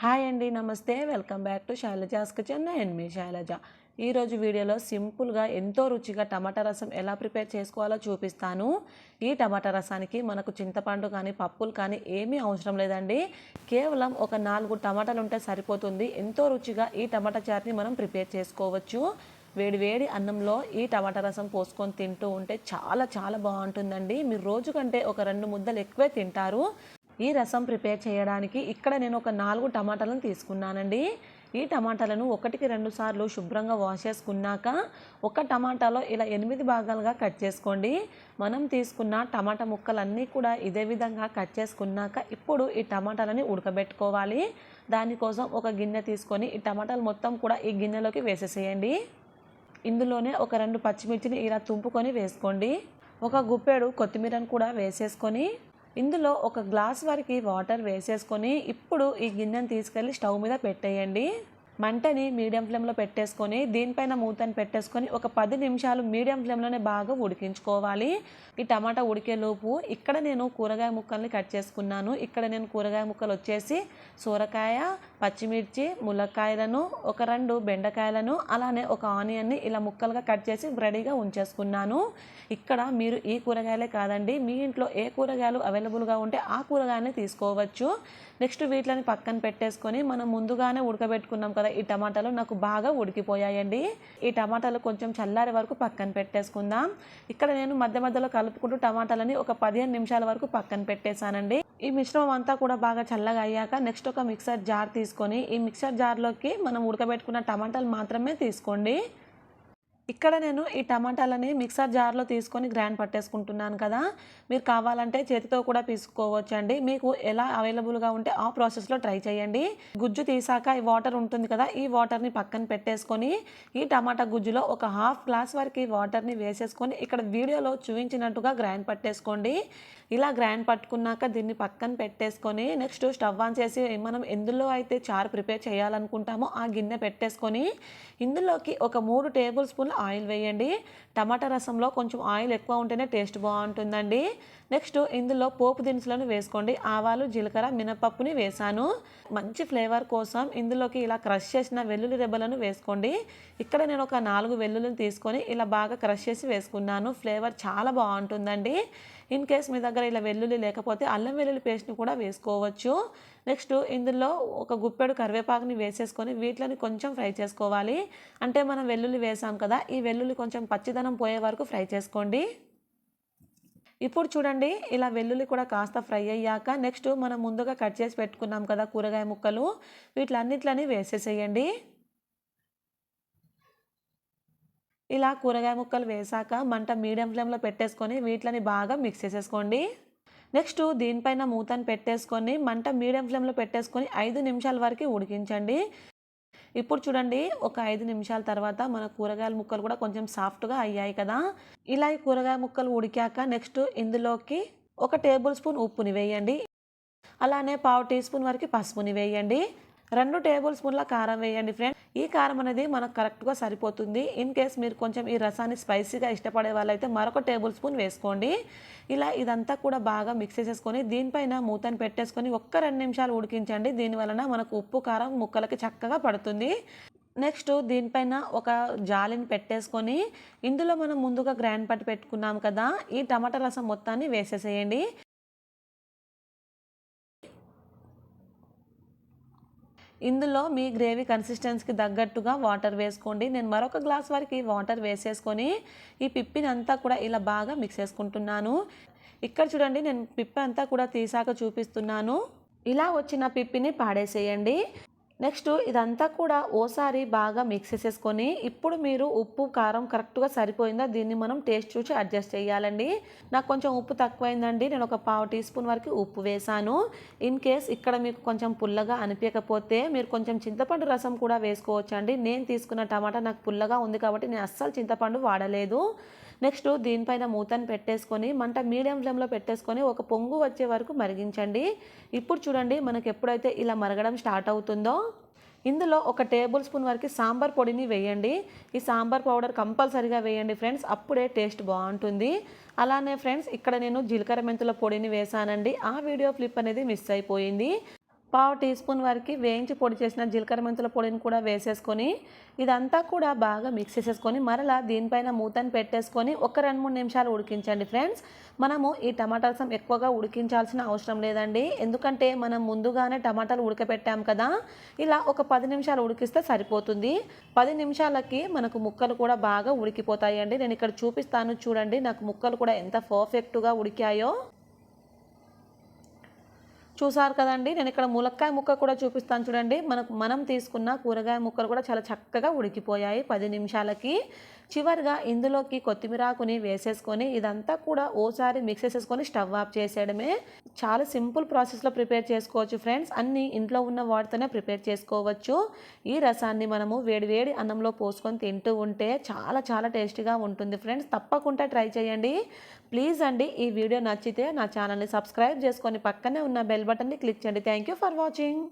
Hi అండి నమస్తే. Welcome back to Shailaja's kitchen and మీ శైలజ. ఈరోజు వీడియోలో సింపుల్గా ఎంతో రుచిగా టమాటా రసం ఎలా ప్రిపేర్ చేసుకోవాలో చూపిస్తాను. ఈ టమాటా రసానికి మనకు చింతపండు కానీ పప్పులు కానీ ఏమీ అవసరం లేదండి. కేవలం ఒక నాలుగు టమాటాలు ఉంటే సరిపోతుంది. ఎంతో రుచిగా ఈ టమాటా చారుని మనం ప్రిపేర్ చేసుకోవచ్చు. వేడి వేడి అన్నంలో ఈ టమాటా రసం పోసుకొని తింటూ ఉంటే చాలా చాలా బాగుంటుందండి. మీరు రోజు కంటే ఒక రెండు ముద్దలు ఎక్కువే తింటారు. ఈ రసం ప్రిపేర్ చేయడానికి ఇక్కడ నేను ఒక నాలుగు టమాటాలను తీసుకున్నానండి. ఈ టమాటాలను ఒకటికి రెండు సార్లు శుభ్రంగా వాష్ చేసుకున్నాక ఒక టమాటాలో ఇలా ఎనిమిది భాగాలుగా కట్ చేసుకోండి. మనం తీసుకున్న టమాటా ముక్కలన్నీ కూడా ఇదే విధంగా కట్ చేసుకున్నాక ఇప్పుడు ఈ టమాటాలని ఉడకబెట్టుకోవాలి. దానికోసం ఒక గిన్నె తీసుకొని ఈ టమాటాలు మొత్తం కూడా ఈ గిన్నెలోకి వేసేసేయండి. ఇందులోనే ఒక రెండు పచ్చిమిర్చిని ఇలా తుంపుకొని వేసుకోండి. ఒక గుప్పెడు కొత్తిమీరను కూడా వేసేసుకొని ఇందులో ఒక గ్లాస్ వరకు వాటర్ వేసేసుకొని ఇప్పుడు ఈ గిన్నెను తీసుకెళ్ళి స్టవ్ మీద పెట్టేయండి. మంటని మీడియం ఫ్లేమ్లో పెట్టేసుకొని దీనిపైన మూతని పెట్టేసుకొని ఒక పది నిమిషాలు మీడియం ఫ్లేమ్లోనే బాగా ఉడికించుకోవాలి. ఈ టమాటా ఉడికేలోపు ఇక్కడ నేను కూరగాయ ముక్కల్ని కట్ చేసుకున్నాను. ఇక్కడ నేను కూరగాయ ముక్కలు వచ్చేసి సూరకాయ పచ్చిమిర్చి ములక్కాయలను ఒక రెండు బెండకాయలను అలానే ఒక ఆనియన్ని ఇలా ముక్కలుగా కట్ చేసి రెడీగా ఉంచేసుకున్నాను. ఇక్కడ మీరు ఈ కూరగాయలే కాదండి మీ ఇంట్లో ఏ కూరగాయలు అవైలబుల్గా ఉంటే ఆ కూరగాయలని తీసుకోవచ్చు. నెక్స్ట్ వీటిని పక్కన పెట్టేసుకొని మనం ముందుగానే ఉడకబెట్టుకున్నాం కదా ఈ టమాటాలు నాకు బాగా ఉడికిపోయాయండి. ఈ టమాటాలు కొంచెం చల్లారే వరకు పక్కన పెట్టేసుకుందాం. ఇక్కడ నేను మధ్య మధ్యలో కలుపుకుంటూ టమాటాలని ఒక పదిహేను నిమిషాల వరకు పక్కన పెట్టేశానండి. ఈ మిశ్రమం అంతా కూడా బాగా చల్లగా అయ్యాక నెక్స్ట్ ఒక మిక్సర్ జార్ తీసుకొని ఈ మిక్సర్ జార్లోకి మనం ఉడకబెట్టుకున్న టమాటాలు మాత్రమే తీసుకోండి. ఇక్కడ నేను ఈ టమాటాలని మిక్సర్ జార్లో తీసుకొని గ్రైండ్ పట్టేసుకుంటున్నాను కదా. మీరు కావాలంటే చేతితో కూడా పీసుకోవచ్చు అండి మీకు ఎలా అవైలబుల్గా ఉంటే ఆ ప్రాసెస్లో ట్రై చేయండి. గుజ్జు తీసాక ఈ వాటర్ ఉంటుంది కదా ఈ వాటర్ని పక్కన పెట్టేసుకొని ఈ టమాటా గుజ్జులో ఒక హాఫ్ గ్లాస్ వరకు వాటర్ని వేసేసుకొని ఇక్కడ వీడియోలో చూపించినట్టుగా గ్రైండ్ పట్టేసుకోండి. ఇలా గ్రైండ్ పట్టుకున్నాక దీన్ని పక్కన పెట్టేసుకొని నెక్స్ట్ స్టవ్ ఆన్ చేసి మనం ఎందులో అయితే చారు ప్రిపేర్ చేయాలనుకుంటామో ఆ గిన్నె పెట్టేసుకొని ఇందులోకి ఒక మూడు టేబుల్ స్పూన్ల ఆయిల్ వేయండి. టమాటా రసంలో కొంచెం ఆయిల్ ఎక్కువ ఉంటేనే టేస్ట్ బాగుంటుందండి. నెక్స్ట్ ఇందులో పోపు దినుసులను వేసుకోండి. ఆవాలు జీలకర్ర మినపప్పుని వేసాను. మంచి ఫ్లేవర్ కోసం ఇందులోకి ఇలా క్రష్ చేసిన వెల్లుల్లి రెబ్బలను వేసుకోండి. ఇక్కడ నేను ఒక నాలుగు వెల్లుల్లిని తీసుకొని ఇలా బాగా క్రష్ చేసి వేసుకున్నాను. ఫ్లేవర్ చాలా బాగుంటుందండి. ఇన్ కేస్ మీ దగ్గర ఇలా వెల్లుల్లి లేకపోతే అల్లం వెల్లుల్లి పేస్ట్ని కూడా వేసుకోవచ్చు. నెక్స్ట్ ఇందులో ఒక గుప్పెడు కరివేపాకుని వేసేసుకొని వీటిని కొంచెం ఫ్రై చేసుకోవాలి. అంటే మనం వెల్లుల్లి వేసాం కదా ఈ వెల్లుల్లి కొంచెం పచ్చిదనం పోయే వరకు ఫ్రై చేసుకోండి. ఇప్పుడు చూడండి ఇలా వెల్లుల్లి కూడా కాస్త ఫ్రై అయ్యాక నెక్స్ట్ మనం ముందుగా కట్ చేసి పెట్టుకున్నాం కదా కూరగాయ ముక్కలు వీటిలన్నిట్లని వేసేసేయండి. ఇలా కూరగాయ ముక్కలు వేసాక మంట మీడియం ఫ్లేమ్లో పెట్టేసుకొని వీటిని బాగా మిక్స్ చేసేసుకోండి. నెక్స్ట్ దీనిపైన మూతను పెట్టేసుకొని మంట మీడియం ఫ్లేమ్లో పెట్టేసుకొని ఐదు నిమిషాల వరకు ఉడికించండి. ఇప్పుడు చూడండి ఒక ఐదు నిమిషాల తర్వాత మన కూరగాయల ముక్కలు కూడా కొంచెం సాఫ్ట్గా అయ్యాయి కదా. ఇలా ఈ కూరగాయ ముక్కలు ఉడికాక నెక్స్ట్ ఇందులోకి ఒక టేబుల్ స్పూన్ ఉప్పుని వేయండి. అలానే పావు టీ స్పూన్ వరకు పసుపుని వేయండి. రెండు టేబుల్ స్పూన్ల కారం వేయండి ఫ్రెండ్. ఈ కారం అనేది మనకు కరెక్ట్గా సరిపోతుంది. ఇన్ కేస్ మీరు కొంచెం ఈ రసాన్ని స్పైసీగా ఇష్టపడే వాళ్ళైతే మరొక టేబుల్ స్పూన్ వేసుకోండి. ఇలా ఇదంతా కూడా బాగా మిక్స్ చేసేసుకొని దీనిపైన మూతను పెట్టేసుకొని ఒక్క రెండు నిమిషాలు ఉడికించండి. దీనివలన మనకు ఉప్పు కారం ముక్కలకి చక్కగా పడుతుంది. నెక్స్ట్ దీనిపైన ఒక జాలిని పెట్టేసుకొని ఇందులో మనం ముందుగా గ్రైండ్ పట్టి పెట్టుకున్నాం కదా ఈ టమాటా రసం మొత్తాన్ని వేసేసేయండి. ఇందులో మీ గ్రేవీ కన్సిస్టెన్సీకి తగ్గట్టుగా వాటర్ వేసుకోండి. నేను మరొక గ్లాస్ వరకు వాటర్ వేసేసుకొని ఈ పిప్పిని అంతా కూడా ఇలా బాగా మిక్స్ చేసుకుంటున్నాను. ఇక్కడ చూడండి నేను పిప్పి అంతా కూడా తీసాక చూపిస్తున్నాను. ఇలా వచ్చిన పిప్పిని పాడేసేయండి. నెక్స్ట్ ఇదంతా కూడా ఓసారి బాగా మిక్స్ చేసేసుకొని ఇప్పుడు మీరు ఉప్పు కారం కరెక్ట్గా సరిపోయిందా దీన్ని మనం టేస్ట్ చూసి అడ్జస్ట్ చేయాలండి. నాకు కొంచెం ఉప్పు తక్కువైందండి. నేను ఒక పావు టీ స్పూన్ వరకు ఉప్పు వేసాను. ఇన్ కేస్ ఇక్కడ మీకు కొంచెం పుల్లగా అనిపించకపోతే మీరు కొంచెం చింతపండు రసం కూడా వేసుకోవచ్చు అండి నేను తీసుకున్న టమాటా నాకు పుల్లగా ఉంది కాబట్టి నేను అస్సలు చింతపండు వాడలేదు. నెక్స్ట్ దీనిపైన మూతను పెట్టేసుకొని మంట మీడియం ఫ్లేమ్లో పెట్టేసుకొని ఒక పొంగు వచ్చే వరకు మరిగించండి. ఇప్పుడు చూడండి మనకు ఎప్పుడైతే ఇలా మరగడం స్టార్ట్ అవుతుందో ఇందులో ఒక టేబుల్ స్పూన్ వరకు సాంబార్ పొడిని వేయండి. ఈ సాంబార్ పౌడర్ కంపల్సరీగా వేయండి ఫ్రెండ్స్ అప్పుడే టేస్ట్ బాగుంటుంది. అలానే ఫ్రెండ్స్ ఇక్కడ నేను జీలకర్ర మెంతుల పొడిని వేసానండి. ఆ వీడియో క్లిప్ అనేది మిస్ అయిపోయింది. పావు టీ స్పూన్ వరకు వేయించి పొడి చేసిన జీలకర్ర మెంతుల పొడిని కూడా వేసేసుకొని ఇదంతా కూడా బాగా మిక్స్ చేసేసుకొని మరలా దీనిపైన మూతని పెట్టేసుకొని ఒక రెండు మూడు నిమిషాలు ఉడికించండి ఫ్రెండ్స్. మనము ఈ టమాటా రసం ఎక్కువగా ఉడికించాల్సిన అవసరం లేదండి. ఎందుకంటే మనం ముందుగానే టమాటాలు ఉడకపెట్టాం కదా ఇలా ఒక పది నిమిషాలు ఉడికిస్తే సరిపోతుంది. పది నిమిషాలకి మనకు ముక్కలు కూడా బాగా ఉడికిపోతాయండి. నేను ఇక్కడ చూపిస్తాను చూడండి నాకు ముక్కలు కూడా ఎంత పర్ఫెక్ట్గా ఉడికాయో. చూసారు కదండి. నేను ఇక్కడ ములక్కాయ ముక్క కూడా చూపిస్తాను చూడండి. మనకు మనం తీసుకున్న కూరగాయ ముక్కలు కూడా చాలా చక్కగా ఉడికిపోయాయి. పది నిమిషాలకి చివరిగా ఇందులోకి కొత్తిమీరాకుని వేసేసుకొని ఇదంతా కూడా ఓసారి మిక్స్ చేసేసుకొని స్టవ్ ఆఫ్ చేసేయడమే. చాలా సింపుల్ ప్రాసెస్లో ప్రిపేర్ చేసుకోవచ్చు ఫ్రెండ్స్. అన్నీ ఇంట్లో ఉన్న వాటితోనే ప్రిపేర్ చేసుకోవచ్చు. ఈ రసాన్ని మనము వేడి వేడి అన్నంలో పోసుకొని తింటూ ఉంటే చాలా చాలా టేస్టీగా ఉంటుంది ఫ్రెండ్స్. తప్పకుండా ట్రై చేయండి. ప్లీజ్ అండి ఈ వీడియో నచ్చితే నా ఛానల్ని సబ్స్క్రైబ్ చేసుకొని పక్కనే ఉన్న బెల్ బటన్ని క్లిక్ చేయండి. Thank you for watching.